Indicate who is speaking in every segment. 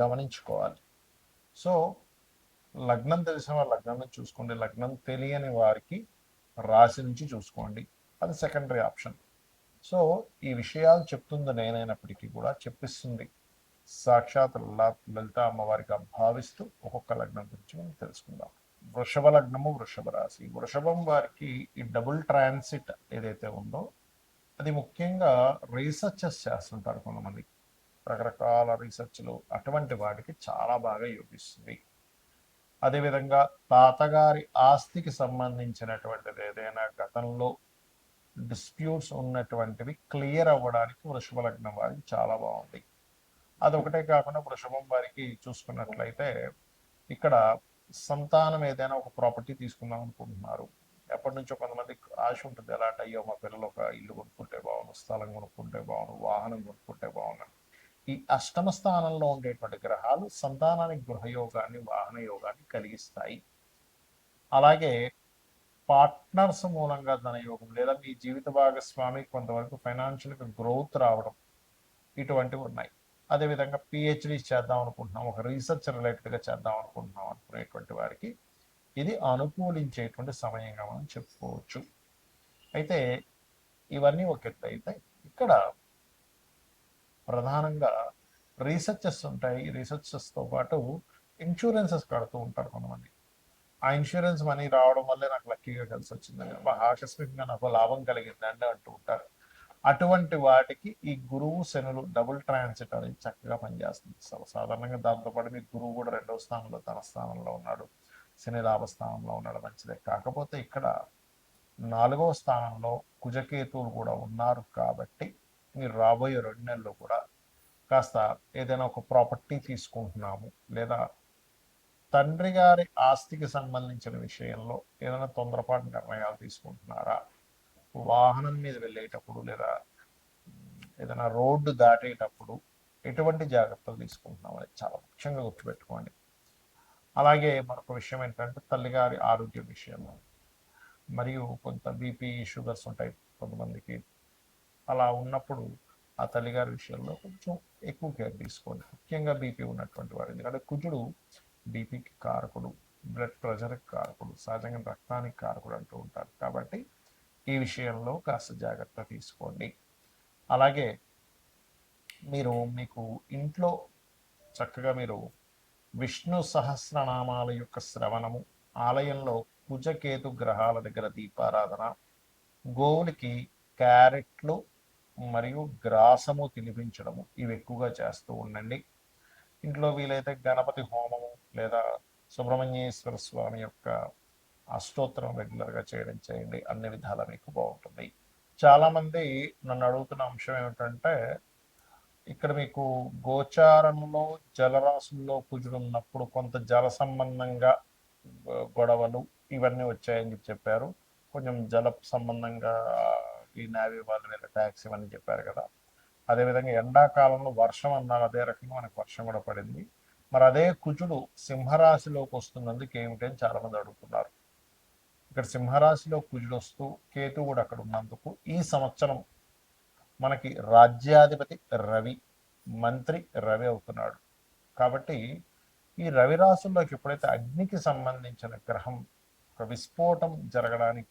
Speaker 1: గమనించుకోవాలి. సో లగ్నం తెలిసిన వారు లగ్నం నుంచి చూసుకోండి. లగ్నం తెలియని వారికి రాశి నుంచి చూసుకోండి. అది సెకండరీ ఆప్షన్ సో ఈ విషయాలు చెప్తుంది నేనైనప్పటికీ కూడా చెప్పిస్తుంది. సాక్షాత్ లలిత లలిత అమ్మవారిగా భావిస్తూ ఒక్కొక్క లగ్నం గురించి మనం తెలుసుకుందాం. వృషభ లగ్నము వృషభ రాశి. వృషభం వారికి ఈ డబుల్ ట్రాన్సిట్ ఏదైతే ఉందో అది ముఖ్యంగా రీసెర్చెస్ చేస్తుంటారు కొంతమంది. రకరకాల రీసెర్చ్లు అటువంటి వాటికి చాలా బాగా యోగిస్తుంది. అదేవిధంగా తాతగారి ఆస్తికి సంబంధించినటువంటిది ఏదైనా గతంలో డిస్ప్యూట్స్ ఉన్నటువంటివి క్లియర్ అవ్వడానికి వృషభ లగ్నం వారికి చాలా బాగుంది. అదొకటే కాకుండా వృషభం వారికి చూసుకున్నట్లయితే ఇక్కడ సంతానం ఏదైనా ఒక ప్రాపర్టీ తీసుకుందాం అనుకుంటున్నారు. ఎప్పటి నుంచో కొంతమంది ఆశ ఉంటుంది ఎలా అంటే అయ్యో మా పిల్లలు ఒక ఇల్లు కొనుక్కుంటే బాగుండు స్థలం కొనుక్కుంటే బాగుండు వాహనం కొనుక్కుంటే బాగుండు ఈ అష్టమ స్థానంలో ఉండేటువంటి గ్రహాలు సంతానానికి గృహయోగాన్ని వాహన యోగాన్ని కలిగిస్తాయి. అలాగే పార్ట్నర్స్ మూలంగా ధనయోగం లేదా మీ జీవిత భాగస్వామి కొంతవరకు ఫైనాన్షియల్గా గ్రోత్ రావడం ఇటువంటివి ఉన్నాయి. అదేవిధంగా పిహెచ్డి చేద్దాం అనుకుంటున్నాం ఒక రీసెర్చ్ రిలేటెడ్గా చేద్దాం అనుకుంటున్నాం అనుకునేటువంటి వారికి ఇది అనుకూలించేటువంటి సమయంగా మనం చెప్పుకోవచ్చు. అయితే ఇవన్నీ ఒక ఎత్తు అయితే ఇక్కడ ప్రధానంగా రీసెర్చెస్ ఉంటాయి. రీసెర్చెస్తో పాటు ఇన్సూరెన్సెస్ కడుతూ ఉంటారు కొంతమంది. ఆ ఇన్సూరెన్స్ మనీ రావడం వల్లే నాకు లక్కీగా కలిసి వచ్చిందని ఆకస్మికంగా నాకు లాభం కలిగింది అంటే అంటూ ఉంటారు. అటువంటి వాటికి ఈ గురువు శనులు డబుల్ ట్రాన్సిట్ అనేది చక్కగా పనిచేస్తుంది. సాధారణంగా దాంతోపాటు మీ గురువు కూడా రెండవ స్థానంలో తన స్థానంలో ఉన్నాడు. శని లాభ స్థానంలో ఉన్నాడు. మంచిదే. కాకపోతే ఇక్కడ నాలుగవ స్థానంలో కుజకేతువులు కూడా ఉన్నారు కాబట్టి మీరు రాబోయే రెండు నెలల్లో కూడా కాస్త ఏదైనా ఒక ప్రాపర్టీ తీసుకుంటున్నాము. లేదా తండ్రి గారి ఆస్తికి సంబంధించిన విషయంలో ఏదైనా తొందరపాటు నిర్ణయాలు తీసుకుంటున్నారా? వాహనం మీద వెళ్ళేటప్పుడు లేదా ఏదైనా రోడ్డు దాటేటప్పుడు ఎటువంటి జాగ్రత్తలు తీసుకుంటున్నాం అనేది చాలా ముఖ్యంగా గుర్తుపెట్టుకోండి. అలాగే మరొక విషయం ఏంటంటే తల్లిగారి ఆరోగ్య విషయంలో. మరియు కొంత బీపీ షుగర్స్ ఉంటాయి కొంతమందికి అలా ఉన్నప్పుడు ఆ తల్లిగారి విషయంలో కొంచెం ఎక్కువ కేర్ తీసుకోండి. ముఖ్యంగా బీపీ ఉన్నటువంటి వారు. ఎందుకంటే కుజుడు బీపీకి కారకుడు బ్లడ్ ప్రెషర్కి కారకుడు సహజంగా రక్తానికి కారకుడు అంటూ ఉంటారు. కాబట్టి ఈ విషయంలో కాస్త జాగ్రత్త తీసుకోండి. అలాగే మీరు మీకు ఇంట్లో చక్కగా మీరు విష్ణు సహస్రనామాల యొక్క శ్రవణము ఆలయంలో కుజకేతు గ్రహాల దగ్గర దీపారాధన గోవులకి క్యారెట్లు మరియు గ్రాసము తినిపించడము ఇవి ఎక్కువగా చేస్తూ ఉండండి. ఇంట్లో వీలైతే గణపతి హోమము లేదా సుబ్రహ్మణ్యేశ్వర స్వామి యొక్క అష్టోత్తరం రెగ్యులర్గా చేయడం చేయండి. అన్ని విధాలా మీకు బాగుంటుంది. చాలామంది నన్ను అడుగుతున్న అంశం ఏమిటంటే ఇక్కడ మీకు గోచారంలో జలరాశుల్లో కుజుడున్నప్పుడు కొంత జల సంబంధంగా గొడవలు ఇవన్నీ వచ్చాయని చెప్పారు. కొంచెం జల సంబంధంగా ఈ నావీ వాళ్ళు మీద ట్యాక్స్ ఇవన్నీ చెప్పారు కదా. అదేవిధంగా ఎండాకాలంలో వర్షం అన్నారు అదే రకంగా మనకు వర్షం కూడా పడింది. మరి అదే కుజుడు సింహరాశిలోకి వస్తున్నందుకు ఏమిటి అని చాలా మంది అడుగుతున్నారు. ఇక్కడ సింహరాశిలో కుజుడు వస్తూ కేతు కూడా అక్కడ ఉన్నందుకు ఈ సంవత్సరం మనకి రాజ్యాధిపతి రవి మంత్రి రవి అవుతున్నాడు. కాబట్టి ఈ రవి రాశుల్లోకి ఎప్పుడైతే అగ్నికి సంబంధించిన గ్రహం ఒక విస్ఫోటం జరగడానికి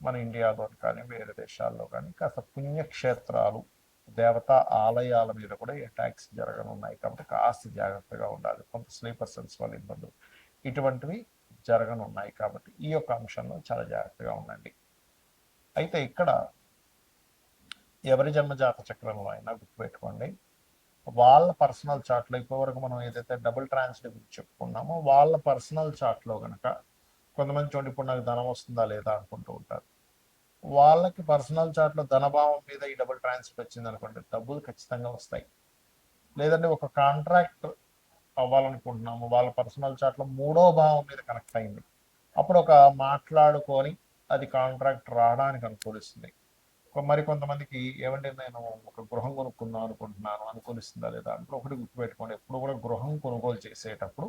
Speaker 1: మన ఇండియాలో కానీ వేరే దేశాల్లో కానీ కాస్త పుణ్యక్షేత్రాలు దేవతా ఆలయాల మీద కూడా అటాక్స్ జరగనున్నాయి కాబట్టి కాస్త జాగ్రత్తగా ఉండాలి. కొంత స్లీపర్ సెల్స్ వల్ల ఇబ్బందులు ఇటువంటివి జరగనున్నాయి కాబట్టి ఈ యొక్క అంశంలో చాలా జాగ్రత్తగా ఉండండి. అయితే ఇక్కడ ఎవరి జన్మజాత చక్రంలో అయినా గుర్తుపెట్టుకోండి. వాళ్ళ పర్సనల్ చార్ట్లో ఇప్పటివరకు మనం ఏదైతే డబుల్ ట్రాన్స్లేట్ గురించి చెప్పుకున్నామో వాళ్ళ పర్సనల్ చార్ట్లో కనుక కొంతమంది చూడండి ఇప్పుడు నాకు ధనం వస్తుందా లేదా? అనుకుంటూ ఉంటారు. వాళ్ళకి పర్సనల్ చార్ట్లో ధనభావం మీద ఈ డబుల్ ట్రాన్స్ఫర్ వచ్చింది అనుకోండి డబ్బులు ఖచ్చితంగా వస్తాయి. లేదంటే ఒక కాంట్రాక్ట్ అవ్వాలనుకుంటున్నాము వాళ్ళ పర్సనల్ చార్ట్లో మూడో భావం మీద కనెక్ట్ అయింది. అప్పుడు ఒక మాట్లాడుకొని అది కాంట్రాక్ట్ రావడానికి అనుకూలిస్తుంది. మరి కొంతమందికి ఏమంటే నేను ఒక గృహం కొనుక్కుందాం అనుకుంటున్నాను అనుకూలిస్తుందా లేదా? అంటే ఒకటి గుర్తుపెట్టుకోండి ఎప్పుడు కూడా గృహం కొనుగోలు చేసేటప్పుడు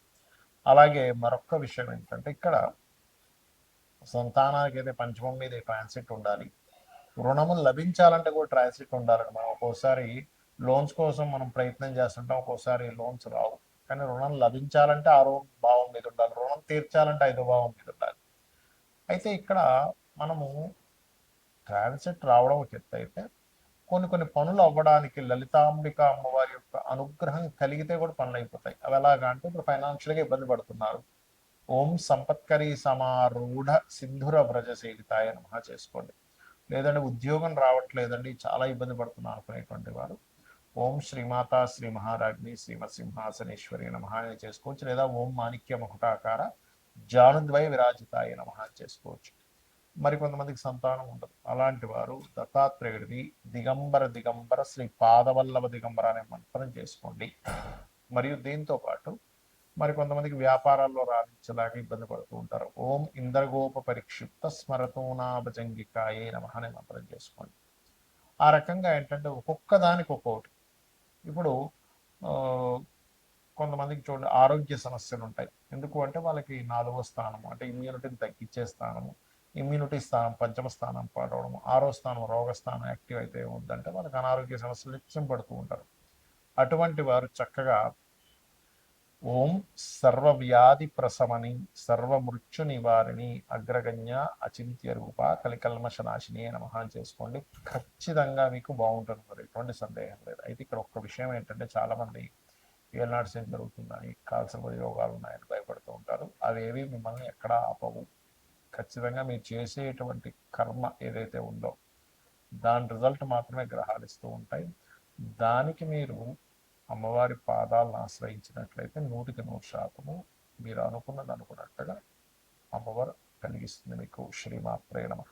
Speaker 1: అలాగే మరొక విషయం ఏంటంటే ఇక్కడ సంతానానికి అయితే పంచమం మీద ట్రాన్సిట్ ఉండాలి. రుణము లభించాలంటే కూడా ట్రాన్సిట్ ఉండాలండి మనం ఒక్కోసారి లోన్స్ కోసం మనం ప్రయత్నం చేస్తుంటాం ఒక్కోసారి లోన్స్ రావు. కానీ రుణం లభించాలంటే ఆరో భావం మీద ఉండాలి. రుణం తీర్చాలంటే ఐదో భావం మీద ఉండాలి. అయితే ఇక్కడ మనము ట్రాన్సిట్ రావడం ఒక ఎత్తు అయితే కొన్ని కొన్ని పనులు అవ్వడానికి లలితాంబిక అమ్మవారి యొక్క అనుగ్రహం కలిగితే కూడా పనులు అయిపోతాయి. అవి ఎలాగా అంటే ఇప్పుడు ఫైనాన్షియల్గా ఇబ్బంది పడుతున్నారు. ఓం సంపత్కరి సమారూఢ సింధుర వ్రజ సేవితాయ నమః చేసుకోండి. లేదంటే ఉద్యోగం రావట్లేదండి చాలా ఇబ్బంది పడుతున్నా అనుకునేటువంటి వారు. ఓం శ్రీమాత శ్రీ మహారాజ్ని శ్రీమసింహాసనేశ్వరి సింహాసనేశ్వరి అని చేసుకోవచ్చు. లేదా ఓం మాణిక్య మకుటాకార జానుద్వయ విరాజితాయ నమః చేసుకోవచ్చు. మరి కొంతమందికి సంతానం ఉండదు. అలాంటి వారు దత్తాత్రేయుడిది దిగంబర దిగంబర శ్రీ పాదవల్లభ దిగంబర అనే మంత్రం చేసుకోండి. మరియు దీంతో పాటు మరి కొంతమందికి వ్యాపారాల్లో రాణించలేక ఇబ్బంది పడుతూ ఉంటారు. ఓం ఇంద్రగోప పరిక్షిప్త స్మరతోనాభజంగికాయే నమ అనే మంత్రం చేసుకోండి. ఆ రకంగా ఏంటంటే ఒక్కొక్క దానికి ఒక్కొక్కటి. ఇప్పుడు కొంతమందికి చూడండి ఆరోగ్య సమస్యలు ఉంటాయి ఎందుకు అంటే వాళ్ళకి నాలుగో స్థానము అంటే ఇమ్యూనిటీని తగ్గించే స్థానము ఇమ్యూనిటీ స్థానం పంచమ స్థానం పాడవడం ఆరో స్థానం రోగ స్థానం యాక్టివ్ అయితే ఉందంటే వాళ్ళకి అనారోగ్య సమస్యలు నిత్యం పడుతూ ఉంటారు. అటువంటి వారు చక్కగా ఓం సర్వవ్యాధి ప్రసమని సర్వమృత్యు నివారిణి అగ్రగణ్య అచింత్య రూప కలికల్మష నాశిని నమః అని చేసుకోండి. ఖచ్చితంగా మీకు బాగుంటుంది. మరి ఎటువంటి సందేహం లేదు. అయితే ఇక్కడ ఒక్క విషయం ఏంటంటే చాలామంది ఏనాడు సేమ్ జరుగుతుందని కాల్సిన యోగాలు ఉన్నాయని భయపడుతూ ఉంటారు. అవేవి మిమ్మల్ని ఎక్కడా ఆపవు. ఖచ్చితంగా మీరు చేసేటువంటి కర్మ ఏదైతే ఉందో దాని రిజల్ట్ మాత్రమే గ్రహాలు ఇస్తూ ఉంటాయి. దానికి మీరు అమ్మవారి పాదాలను ఆశ్రయించినట్లయితే నూటికి నూరు శాతము మీరు అనుకున్నది అనుకున్నట్టుగా అమ్మవారు కలిగిస్తుంది మీకు. శ్రీమాత్రే నమః.